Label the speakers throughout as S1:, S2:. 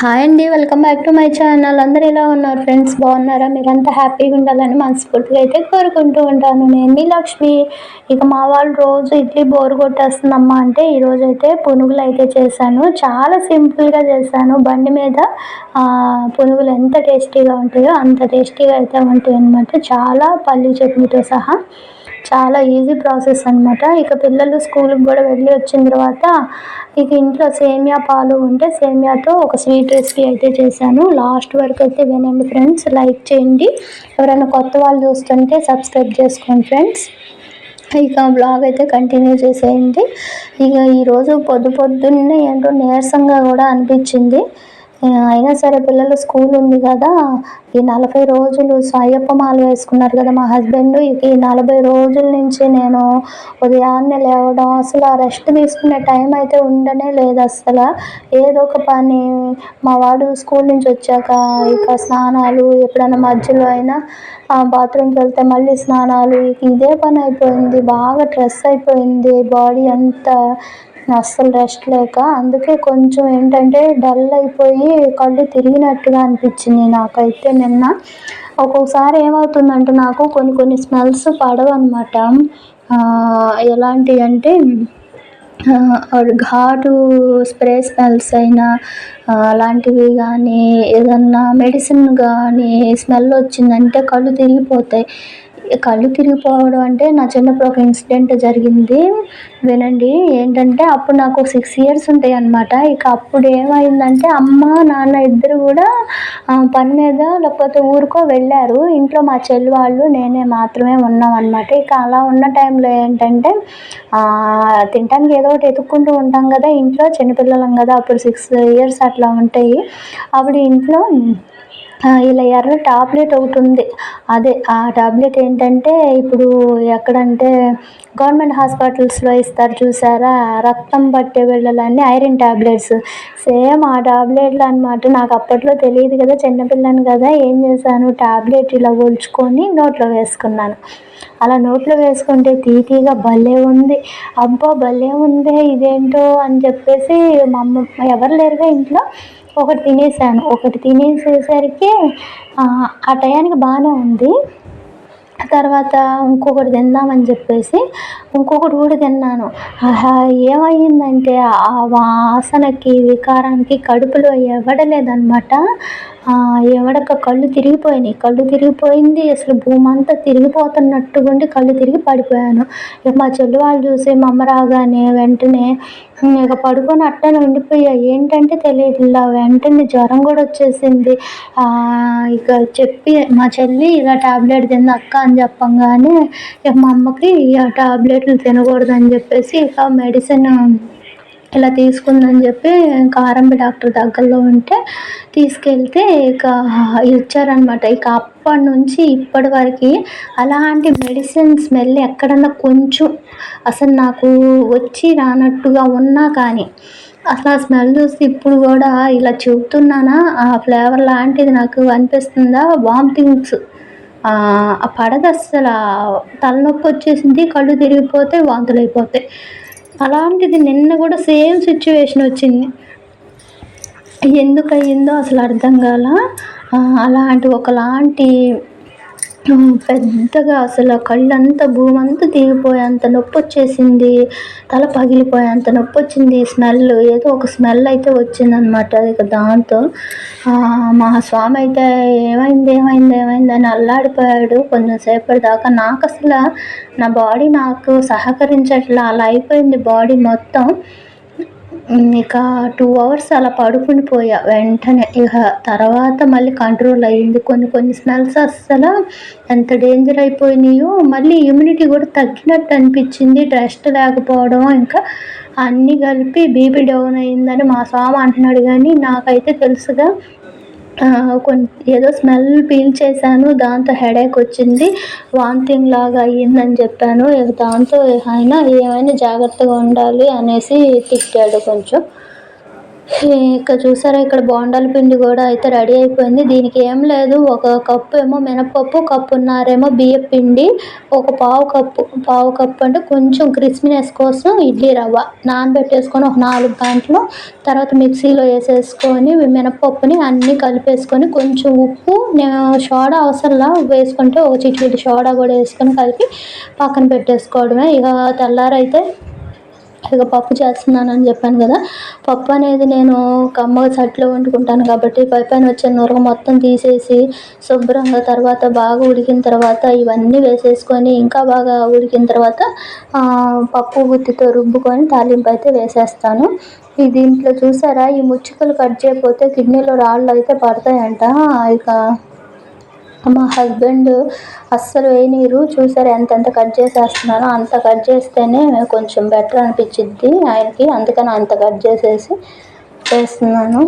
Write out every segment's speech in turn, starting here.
S1: Hi అండి welcome back to my channel. అందరు ఎలా ఉన్నారు ఫ్రెండ్స్? బాగున్నారా? మీరంతా హ్యాపీగా ఉండాలని మనస్ఫూర్తిగా అయితే కోరుకుంటూ ఉంటాను. నేను మీ లక్ష్మి. ఇక మా వాళ్ళు రోజు ఇడ్లీ బోరు కొట్టేస్తుందమ్మా అంటే ఈరోజు అయితే పునుగులు అయితే చేశాను. చాలా సింపుల్గా చేశాను. బండి మీద పునుగులు ఎంత టేస్టీగా ఉంటాయో అంత టేస్టీగా అయితే ఉంటాయి అనమాట చాలా పల్లి చట్నీతో సహా. చాలా ఈజీ ప్రాసెస్ అనమాట ఇక పిల్లలు స్కూల్కి కూడా వెళ్ళి వచ్చిన తర్వాత ఇక ఇంట్లో సేమియా పాలు ఉంటే సేమియాతో ఒక స్వీట్ రెసిపీ అయితే చేశాను. లాస్ట్ వరకు అయితే వినండి ఫ్రెండ్స్ లైక్ చేయండి. ఎవరైనా కొత్త వాళ్ళు చూస్తుంటే సబ్స్క్రైబ్ చేసుకోండి ఫ్రెండ్స్ ఇక బ్లాగ్ అయితే కంటిన్యూ చేసేయండి. ఇక ఈరోజు పొద్దు పొద్దున్నే ఏంటో నీరసంగా కూడా అనిపించింది. అయినా సరే పిల్లలు స్కూల్ ఉంది కదా. ఈ నలభై రోజులు సాయప్ప మాల వేసుకున్నారు కదా మా హస్బెండ్. ఈ నలభై రోజుల నుంచి నేను ఉదయాన్నే లేవడం అసలు ఆ రెస్ట్ తీసుకునే టైం అయితే ఉండనే లేదు అసలు ఏదో ఒక పని మా వాడు స్కూల్ నుంచి వచ్చాక ఇక స్నానాలు ఎప్పుడైనా మధ్యలో అయినా బాత్రూమ్కి వెళ్తే మళ్ళీ స్నానాలు. ఇదే పని అయిపోయింది బాగా స్ట్రెస్ అయిపోయింది బాడీ అంతా అస్సలు రెస్ట్ లేక అందుకే కొంచెం ఏంటంటే డల్ అయిపోయి కళ్ళు తిరిగినట్టుగా అనిపించింది నాకైతే నిన్న. ఒక్కొక్కసారి ఏమవుతుందంటే నాకు కొన్ని కొన్ని స్మెల్స్ పడవు అనమాట ఎలాంటివి అంటే ఘాటు స్ప్రే స్మెల్స్ అయినా అలాంటివి కానీ ఏదన్నా మెడిసిన్ కానీ స్మెల్ వచ్చిందంటే కళ్ళు తిరిగిపోతాయి. కళ్ళు తిరిగిపోవడం అంటే నా చిన్నప్పుడు ఒక ఇన్సిడెంట్ జరిగింది. వినండి. ఏంటంటే అప్పుడు నాకు సిక్స్ ఇయర్స్ ఉంటాయి అనమాట ఇక అప్పుడు ఏమైందంటే అమ్మ నాన్న ఇద్దరు కూడా పని మీద లేకపోతే ఊరికో వెళ్ళారు. ఇంట్లో మా చెల్లి వాళ్ళు నేనే మాత్రమే ఉన్నాం అనమాట ఇక అలా ఉన్న టైంలో ఏంటంటే తినడానికి ఏదో ఒకటి ఎత్తుక్కుంటూ ఉంటాం కదా ఇంట్లో చిన్నపిల్లలం కదా. అప్పుడు సిక్స్ ఇయర్స్ అట్లా ఉంటాయి. అప్పుడు ఇంట్లో ఇలా ఎర్ర టాబ్లెట్ ఒకటి ఉంది. అదే ఆ టాబ్లెట్ ఏంటంటే ఇప్పుడు ఎక్కడంటే గవర్నమెంట్ హాస్పిటల్స్లో ఇస్తారు చూసారా? రక్తం పట్టే వెళ్ళాలని ఐరన్ టాబ్లెట్స్. సేమ్ ఆ టాబ్లెట్లు అనమాట నాకు అప్పట్లో తెలియదు కదా చిన్నపిల్లని కదా ఏం చేశాను? టాబ్లెట్ ఇలా ఒలుచుకొని నోట్లో వేసుకున్నాను. అలా నోట్లో వేసుకుంటే తీతీగా భలే ఉంది. అబ్బా భలే ఉంది ఇదేంటో అని చెప్పేసి మా అమ్మ ఎవరు లేరుగా ఇంట్లో? ఒకటి తినేసాను. ఒకటి తినేసేసరికి ఆ టయానికి బాగానే ఉంది. తర్వాత ఇంకొకటి తిందామని చెప్పేసి ఇంకొకటి కూడా తిన్నాను. ఆహా ఏమయ్యిందంటే ఆ వాసనకి వికారానికి కడుపులో ఎవడలేదన్నమాట. ఎవడక కళ్ళు తిరిగిపోయినాయి. కళ్ళు తిరిగిపోయింది. అసలు భూమి అంతా ఉండి కళ్ళు తిరిగి పడిపోయాను. ఇక మా చెల్లి వాళ్ళు చూసి మా అమ్మ రాగానే వెంటనే ఇక పడుకొని అట్టనే ఉండిపోయా. ఏంటంటే తెలియదు. ఇలా వెంటనే జ్వరం కూడా వచ్చేసింది. ఇక చెప్పి మా చెల్లి ఇలా టాబ్లెట్ తింది అక్క అని చెప్పంగానే ఇక మా అమ్మకి ఆ టాబ్లెట్లు తినకూడదని చెప్పేసి ఇక మెడిసిన్ ఇలా తీసుకుందని చెప్పి కారంబి డాక్టర్ దగ్గరలో ఉంటే తీసుకెళ్తే ఇక ఇచ్చారనమాట ఇక అప్పటి నుంచి ఇప్పటి వరకు అలాంటి మెడిసిన్ స్మెల్ ఎక్కడన్నా కొంచెం అసలు నాకు వచ్చి రానట్టుగా ఉన్నా కానీ అసలు ఆ స్మెల్ చూసి ఇప్పుడు కూడా ఇలా చెబుతున్నానా ఆ ఫ్లేవర్ లాంటిది నాకు అనిపిస్తుందా? వామిటింగ్స్ పడదు అస్సలు. తలనొప్పి వచ్చేసింది కళ్ళు తిరిగిపోతే వాంతులు అయిపోతాయి అలాంటిది నిన్న కూడా సేమ్ సిచ్యువేషన్ వచ్చింది. ఎందుకు అయ్యిందో అసలు అర్థం కాల? అలాంటి ఒకలాంటి పెద్దగా అసలు కళ్ళంతా భూమంతా దిగిపోయేంత నొప్పి వచ్చేసింది తల పగిలిపోయేంత నొప్పి వచ్చింది స్మెల్. ఏదో ఒక స్మెల్ అయితే వచ్చిందనమాట ఇక దాంతో. మా స్వామి అయితే ఏమైంది ఏమైంది ఏమైంది అని అల్లాడిపోయాడు. కొంచెం సేపటి దాకా నాకు అసలు నా బాడీ నాకు సహకరించట్లా అలా అయిపోయింది బాడీ మొత్తం. ఇక టూ అవర్స్ అలా పడుకుని పోయా. వెంటనే ఇక తర్వాత మళ్ళీ కంట్రోల్ అయ్యింది. కొన్ని కొన్ని స్మెల్స్ అస్సలు ఎంత డేంజర్ అయిపోయినాయో మళ్ళీ ఇమ్యూనిటీ కూడా తగ్గినట్టు అనిపించింది. రెస్ట్ లేకపోవడం ఇంకా అన్నీ కలిపి బీపీ డౌన్ అయిందని మా స్వామి అంటున్నాడు. కానీ నాకైతే తెలుసుగా ఏదో స్మెల్ ఫీల్ చేశాను దాంతో హెడేక్ వచ్చింది వాంతింగ్ లాగా అయ్యిందని చెప్పాను దాంతో ఆయన ఏమైనా జాగ్రత్తగా ఉండాలి అనేసి తిట్టాడు కొంచెం. ఇక్కడ చూసారా ఇక్కడ బోండాల పిండి కూడా అయితే రెడీ అయిపోయింది. దీనికి ఏం లేదు ఒక కప్పు ఏమో మినపప్పు కప్పున్నరేమో బియ్యం పిండి ఒక పావు కప్పు పావు కప్పు అంటే కొంచెం క్రిస్మినెస్ కోసం ఇడ్లీ రవ్వ నానబెట్టేసుకొని ఒక నాలుగు గంటలు తర్వాత మిక్సీలో వేసేసుకొని మినపప్పుని అన్నీ కలిపేసుకొని కొంచెం ఉప్పు సోడా అవసరంలా వేసుకుంటే ఒక చిటికెడు సోడా కూడా వేసుకొని కలిపి పక్కన పెట్టేసుకోవడమే. ఇక తెల్లారైతే ఇక పప్పు చేస్తున్నాను అని చెప్పాను కదా. పప్పు అనేది నేను కమ్మగా చట్లో వండుకుంటాను కాబట్టి పై పైన వచ్చే నురగ మొత్తం తీసేసి శుభ్రంగా తర్వాత బాగా ఉడికిన తర్వాత ఇవన్నీ వేసేసుకొని ఇంకా బాగా ఉడికిన తర్వాత పప్పు గుత్తితో రుబ్బుకొని తాలింపు అయితే వేసేస్తాను. ఈ దీంట్లో చూసారా? ఈ ముచ్చుకలు కట్ చేయకపోతే కిడ్నీలో రాళ్ళు అయితే పడతాయంట. ఇక మా హస్బెండ్ అస్సలు వేయనీరు చూసారు ఎంతెంత కట్ చేసేస్తున్నానో అంత కట్ చేస్తేనే కొంచెం బెటర్ అనిపించిద్ది ఆయనకి. అందుకని అంత కట్ చేసేసి వేస్తున్నాను.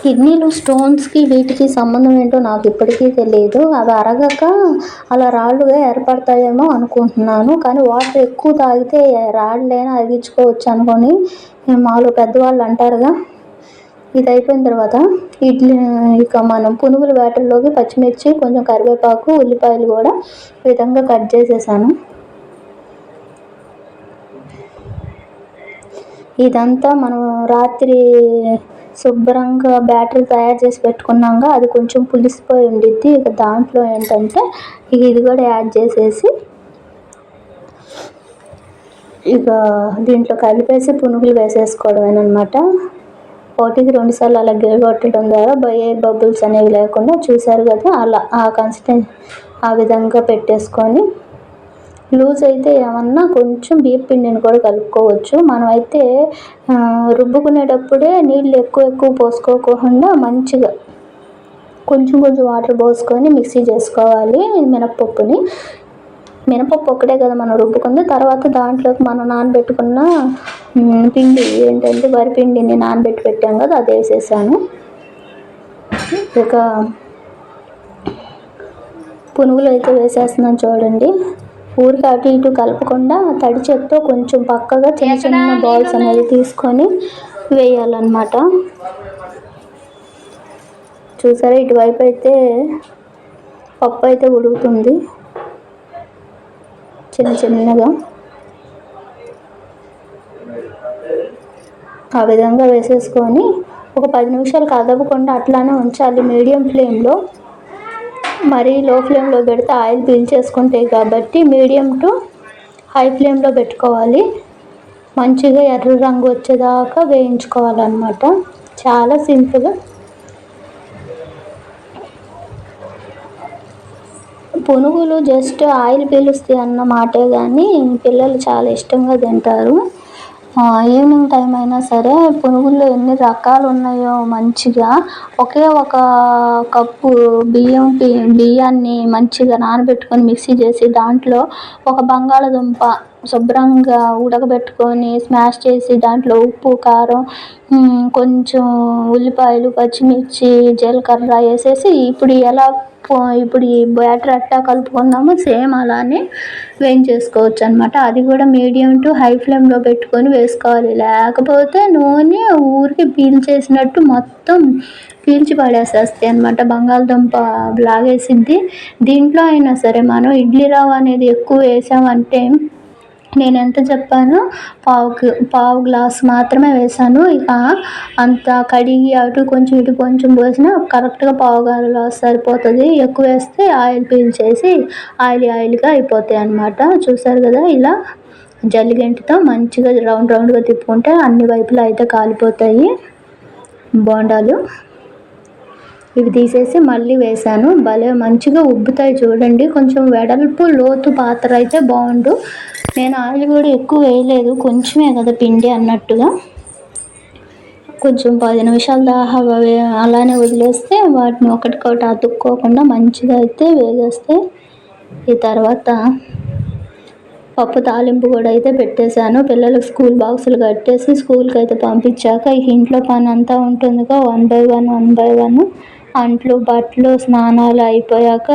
S1: కిడ్నీలు స్టోన్స్కి వీటికి సంబంధం ఏంటో నాకు ఇప్పటికీ తెలియదు అవి అరగక అలా రాళ్ళుగా ఏర్పడతాయేమో అనుకుంటున్నాను. కానీ వాటర్ ఎక్కువ తాగితే రాళ్ళైనా అరిగించుకోవచ్చు అనుకొని మాలో పెద్దవాళ్ళు అంటారుగా ఇది అయిపోయిన తర్వాత ఇడ్లీ ఇక మనం పునుగుల వేటల్లోకి పచ్చిమిర్చి కొంచెం కరివేపాకు ఉల్లిపాయలు కూడా ఈ విధంగా కట్ చేసేసాను. ఇదంతా మనం రాత్రి శుభ్రంగా బ్యాటరీ తయారు చేసి పెట్టుకున్నాక అది కొంచెం పులిసిపోయి ఉండిద్ది. ఇక దాంట్లో ఏంటంటే ఇక ఇది కూడా యాడ్ చేసేసి ఇక దీంట్లో కలిపేసి పునుగులు వేసేసుకోవడమేనమాట ఒకటికి రెండు సార్లు అలా గిరగొట్టడం ద్వారా ఎయిర్ బబుల్స్ అనేవి లేకుండా చూశారు కదా అలా ఆ కన్సిస్టెన్ ఆ విధంగా పెట్టేసుకొని. లూజ్ అయితే ఏమన్నా కొంచెం బియ్యం పిండిని కూడా కలుపుకోవచ్చు. మనమైతే రుబ్బుకునేటప్పుడే నీళ్ళు ఎక్కువ ఎక్కువ పోసుకోకుండా మంచిగా కొంచెం కొంచెం వాటర్ పోసుకొని మిక్సీ చేసుకోవాలి మినప్పప్పుని. మినపప్పు ఒక్కటే కదా మనం రుబ్బుకుంది. తర్వాత దాంట్లోకి మనం నానబెట్టుకున్న పిండి ఏంటంటే వరి పిండిని నానబెట్టి పెట్టాం కదా అది వేసేసాను. ఇక పునుగులు అయితే వేసేస్తున్నాను చూడండి. ఊరికి అటు ఇటు కలపకుండా తడి చెత్తో కొంచెం పక్కగా చిన్న చిన్న బాల్స్ అనేవి తీసుకొని వేయాలన్నమాట. చూసారా? ఇటువైపు అయితే పప్పు అయితే ఉడుకుతుంది. చిన్న చిన్నగా ఆ విధంగా వేసేసుకొని ఒక పది నిమిషాలు కదపకుండా అట్లానే ఉంచాలి. మీడియం ఫ్లేమ్లో. మరీ లో ఫ్లేమ్లో పెడితే ఆయిల్ పీల్చేసుకుంటాయి కాబట్టి మీడియం టు హై ఫ్లేమ్లో పెట్టుకోవాలి. మంచిగా ఎర్ర రంగు వచ్చేదాకా వేయించుకోవాలన్నమాట. చాలా సింపుల్ పునుగులు జస్ట్ ఆయిల్ పీలుస్తాయి అన్న మాటే కానీ పిల్లలు చాలా ఇష్టంగా తింటారు. ఈవినింగ్ టైం అయినా సరే పునుగుల్లో ఎన్ని రకాలు ఉన్నాయో మంచిగా ఒకే ఒక కప్పు బియ్యం బియ్యాన్ని మంచిగా నానబెట్టుకొని మిక్సీ చేసి దాంట్లో ఒక బంగాళదుంప శుభ్రంగా ఉడకబెట్టుకొని స్మాష్ చేసి దాంట్లో ఉప్పు కారం కొంచెం ఉల్లిపాయలు పచ్చిమిర్చి జీలకర్ర వేసేసి ఇప్పుడు ఎలా ఇప్పుడు ఈ బ్యాటర్ ఎట్టా కలుపుకున్నామో సేమ్ అలానే వేయించేసుకోవచ్చు అనమాట అది కూడా మీడియం టు హై ఫ్లేమ్లో పెట్టుకొని వేసుకోవాలి. లేకపోతే నూనె ఊరికి పీల్చేసినట్టు మొత్తం పీల్చి పడేసేస్తాయి అనమాట బంగాళదుంప లాగేసిద్ది. దీంట్లో అయినా సరే మనం ఇడ్లీ రవ్వ అనేది ఎక్కువ వేసామంటే నేను ఎంత చెప్పానో పావుకి పావు గ్లాస్ మాత్రమే వేసాను ఇక అంత కడిగి అటు కొంచెం ఇటు కొంచెం పోసిన కరెక్ట్గా పావు గ్లాస్ సరిపోతుంది. ఎక్కువ వేస్తే ఆయిల్ పీల్చేసి ఆయిల్ ఆయిల్గా అయిపోతాయి అన్నమాట. చూసారు కదా ఇలా జల్లిగంటితో మంచిగా రౌండ్ రౌండ్గా తిప్పుకుంటే అన్ని వైపులా అయితే కాలిపోతాయి బోండాలు. ఇవి తీసేసి మళ్ళీ వేసాను భలే మంచిగా ఉబ్బుతాయి చూడండి. కొంచెం వెడల్పు లోతు పాత్ర అయితే బాగుండు నేను ఆయిల్ కూడా ఎక్కువ వేయలేదు కొంచెమే కదా పిండి అన్నట్టుగా. కొంచెం పది నిమిషాల దాహ అలానే వదిలేస్తే వాటిని ఒకటికొకటి అతుక్కోకుండా మంచిగా అయితే వేగేస్తే ఈ తర్వాత పప్పు తాలింపు కూడా అయితే పెట్టేశాను. పిల్లలకు స్కూల్ బాక్సులు కట్టేసి స్కూల్కి అయితే పంపించాక ఇంట్లో పని అంతా ఉంటుందిగా one by one one by one. అంట్లు బట్టలు స్నానాలు అయిపోయాక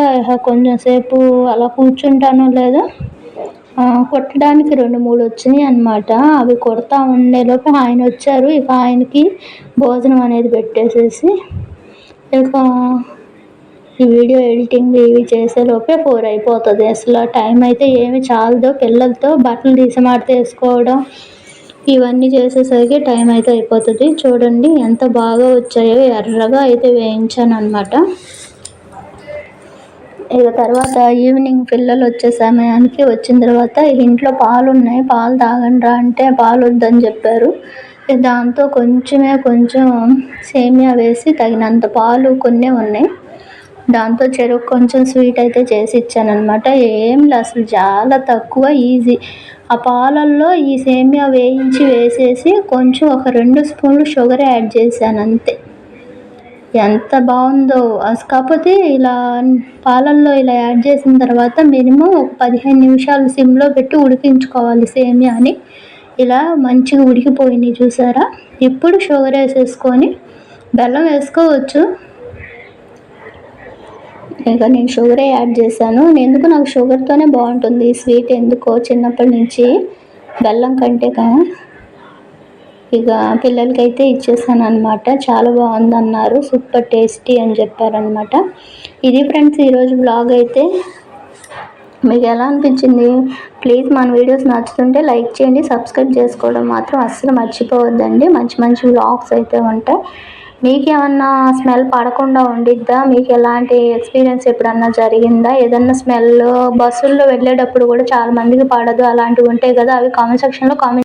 S1: కొంచెం సేపు అలా కూర్చుంటాను లేదా కొట్టడానికి రెండు మూడు వచ్చినాయి అనమాట అవి కొడతా ఉండేలోపు ఆయన వచ్చారు. ఇక ఆయనకి భోజనం అనేది పెట్టేసేసి ఇక ఈ వీడియో ఎడిటింగ్ ఇవి చేసేలోపే ఫోర్ అయిపోతుంది. అసలు టైం అయితే ఏమి చాలదో. పిల్లలతో బట్టలు తీసి మాడితే వేసుకోవడం ఇవన్నీ చేసేసరికి టైం అయితే అయిపోతుంది. చూడండి ఎంత బాగా వచ్చాయో. ఎర్రగా అయితే వేయించాను అనమాట ఇక తర్వాత ఈవినింగ్ పిల్లలు వచ్చే సమయానికి వచ్చిన తర్వాత ఇంట్లో పాలు ఉన్నాయి పాలు తాగండి రా అంటే పాలు వద్దని చెప్పారు దాంతో కొంచెమే కొంచెం సేమియా వేసి తగినంత పాలు కొన్ని ఉన్నాయి. దాంతో చెరుకు కొంచెం స్వీట్ అయితే చేసి ఇచ్చానమాట ఏం లేదు అసలు చాలా తక్కువ ఈజీ ఆ పాలల్లో ఈ సేమియా వేయించి వేసేసి కొంచెం ఒక రెండు స్పూన్లు షుగర్ యాడ్ చేశాను అంతే. ఎంత బాగుందో. అసలు కాకపోతే ఇలా పాలల్లో ఇలా యాడ్ చేసిన తర్వాత మినిమం ఒక పదిహేను నిమిషాలు సిమ్లో పెట్టి ఉడికించుకోవాలి సేమియాని ఇలా మంచిగా ఉడికిపోయినాయి చూసారా? ఇప్పుడు షుగర్ వేసేసుకొని బెల్లం వేసుకోవచ్చు. ఇక నేను షుగరే యాడ్ చేశాను. ఎందుకు నాకు షుగర్తోనే బాగుంటుంది స్వీట్ ఎందుకో చిన్నప్పటి నుంచి. బెల్లం కంటే కా- ఇక పిల్లలకైతే ఇచ్చేసాను అనమాట చాలా బాగుంది అన్నారు సూపర్ టేస్టీ అని చెప్పారనమాట ఇది ఫ్రెండ్స్ ఈరోజు బ్లాగ్ అయితే మీకు ఎలా అనిపించింది? ప్లీజ్ మన వీడియోస్ నచ్చుతుంటే లైక్ చేయండి. సబ్స్క్రైబ్ చేసుకోవడం మాత్రం అస్సలు మర్చిపోవద్దండి. మంచి మంచి వ్లాగ్స్ అయితే ఉంటాయి. మీకు ఏమన్నా స్మెల్ పడకుండా ఉండిద్దా? మీకు ఎలాంటి ఎక్స్పీరియన్స్ ఎప్పుడన్నా జరిగిందా? ఏదన్నా స్మెల్ బస్సుల్లో వెళ్ళేటప్పుడు కూడా చాలా మందికి పడదు. అలాంటివి ఉంటాయి కదా. అవి కామెంట్ సెక్షన్లో కామెంట్